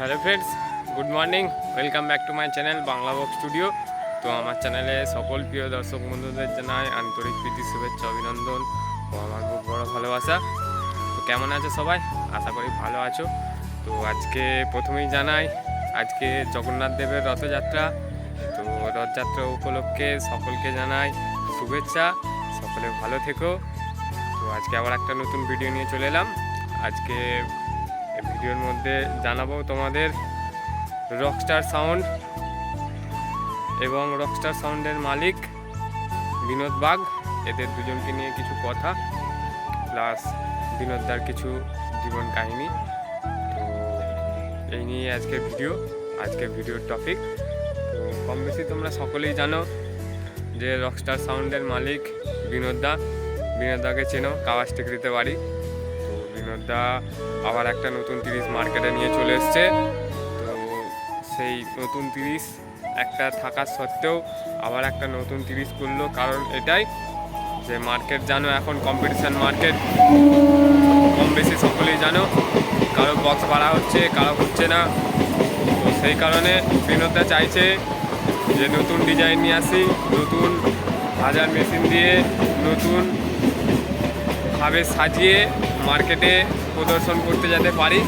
Hello friends good morning welcome back to my channel Bangla বক studio তো আমার চ্যানেলে সকল প্রিয় দর্শক বন্ধুদের জানাই আন্তরিক প্রীতি, শুভেচ্ছা, অভিনন্দন ও আমার খুব বড় ভালোবাসা। তো কেমন আছো সবাই? আশা করি ভালো আছো। তো আজকে প্রথমেই জানাই, আজকে জগন্নাথ দেবের রথযাত্রা। তো রথযাত্রা উপলক্ষে সকলকে জানাই শুভেচ্ছা, সকলে ভালো থেকো। তো আজকে আবার একটা নতুন ভিডিও নিয়ে চলে এলাম। আজকে ভিডিওর মধ্যে জানাব তোমাদের রকস্টার সাউন্ড এবং রকস্টার সাউন্ডের মালিক বিনোদ বাগ এদের দুজনকে নিয়ে কিছু কথা, প্লাস বিনোদদার কিছু জীবন কাহিনী। তো এই নিয়ে আজকে ভিডিও আজকে ভিডিওর টপিক তো কম বেশি তোমরা সকলেই জানো যে রকস্টার সাউন্ডের মালিক বিনোদদা বিনোদদাকে চেনো কাওয়াস টিকরিতে বাড়ি। বিনোদদা আবার একটা নতুন তিরিশ মার্কেটে নিয়ে চলে এসছে। তো সেই নতুন তিরিশ একটা থাকার সত্ত্বেও আবার একটা নতুন তিরিশ করল। কারণ এটাই যে মার্কেট জানো এখন কম্পিটিশান মার্কেট কম বেশি সকলেই জানো কারও বক্স ভাড়া হচ্ছে, কারও হচ্ছে না। তো সেই কারণে বিনোদদা চাইছে যে নতুন ডিজাইন নিয়ে আসি, নতুন হাজার মেশিন দিয়ে নতুন ভাবে সাজিয়ে মার্কেটে প্রদর্শন করতে যেতে পারি।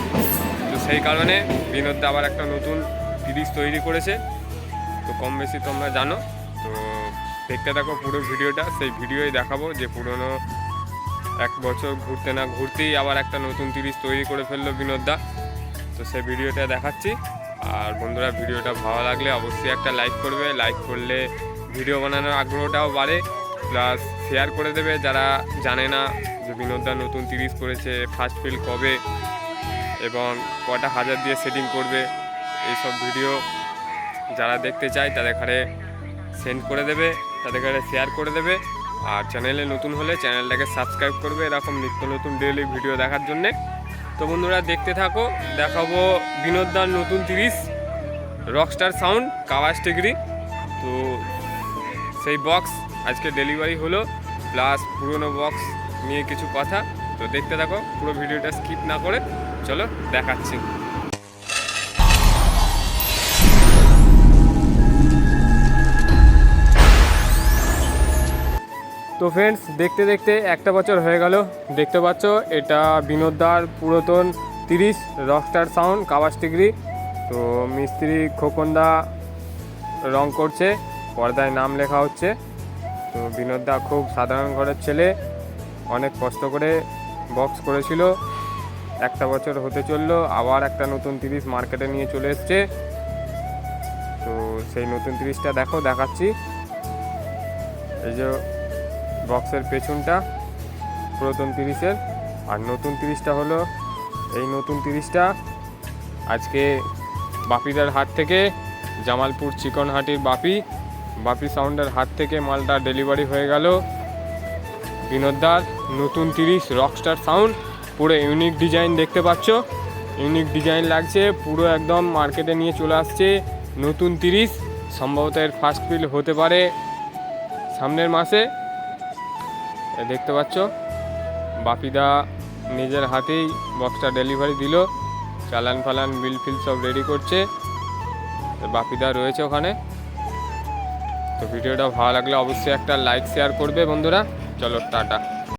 তো সেই কারণে বিনোদদা আবার একটা নতুন সিরিজ তৈরি করেছে। তো কম বেশি তোমরা জানো। তো দেখতে থাকো পুরো ভিডিওটা। সেই ভিডিওই দেখাবো যে পুরনো এক বছর ঘুরতে না ঘুরতেই আবার একটা নতুন সিরিজ তৈরি করে ফেলল বিনোদদা তো সেই ভিডিওটা দেখাচ্ছি। আর বন্ধুরা, ভিডিওটা ভালো লাগলে অবশ্যই একটা লাইক করবে। লাইক করলে ভিডিও বানানোর আগ্রহটাও বাড়ে। প্লাস শেয়ার করে দেবে যারা জানে না যে বিনোদদা নতুন তিরিশ করেছে ফার্স্ট ফিল কবে এবং কটা হাজার দিয়ে সেটিং করবে, এইসব ভিডিও যারা দেখতে চায় তাদের ঘরে সেন্ড করে দেবে, তাদের ঘরে শেয়ার করে দেবে। আর চ্যানেলে নতুন হলে চ্যানেলটাকে সাবস্ক্রাইব করবে, এরকম নিত্য নতুন ডেলি ভিডিও দেখার জন্যে। তো বন্ধুরা, দেখতে থাকো, দেখাবো বিনোদদার নতুন তিরিশ রকস্টার সাউন্ড কাওয়াস ডিগ্রি তো সেই বক্স আজকে ডেলিভারি হলো প্লাস পুরনো বক্স নিয়ে কিছু কথা, তো দেখতে থাকো, পুরো ভিডিওটা স্কিপ না করে চলো দেখাচ্ছি। তো ফ্রেন্ডস দেখতে দেখতে একটা বছর হয়ে গেল, দেখতে পাচ্ছ, এটা বিনোদদার পুরাতন তিরিশ রকস্টার সাউন্ড কাওয়াস টিগ্রি তো মিস্ত্রি খোকনদা রং করছে, পর্দায় নাম লেখা হচ্ছে। তো বিনোদদা খুব সাধারণ ঘরের ছেলে। অনেক কষ্ট করে বক্স করেছিল। একটা বছর হতে চলল, আবার একটা নতুন তিরিশ মার্কেটে নিয়ে চলে এসছে। তো সেই নতুন তিরিশটা দেখো, দেখাচ্ছি। এই যে বক্সের পেছনটা, পুরাতন তিরিশের। আর নতুন তিরিশটা হলো এই নতুন তিরিশটা। আজকে বাপিদার হাট থেকে জামালপুর চিকন হাটির বাপি। বাপি সাউন্ডের হাত থেকে মালটা ডেলিভারি হয়ে গেল। বিনোদদার নতুন তিরিশ রকস্টার সাউন্ড পুরো ইউনিক ডিজাইন দেখতে পাচ্ছ। ইউনিক ডিজাইন লাগছে, পুরো একদম মার্কেটে নিয়ে চলে আসছে। নতুন তিরিশ, সম্ভবত এর ফার্স্ট ফিল হতে পারে সামনের মাসে। দেখতে পাচ্ছ, বাপিদা নিজের হাতেই বক্সটা ডেলিভারি দিল। চালান ফালান বিল ফিল সব রেডি করছে। বাপিদা রয়েছে ওখানে। তো ভিডিওটা ভালো লাগলে অবশ্যই একটা লাইক শেয়ার করবে বন্ধুরা। চলো টাটা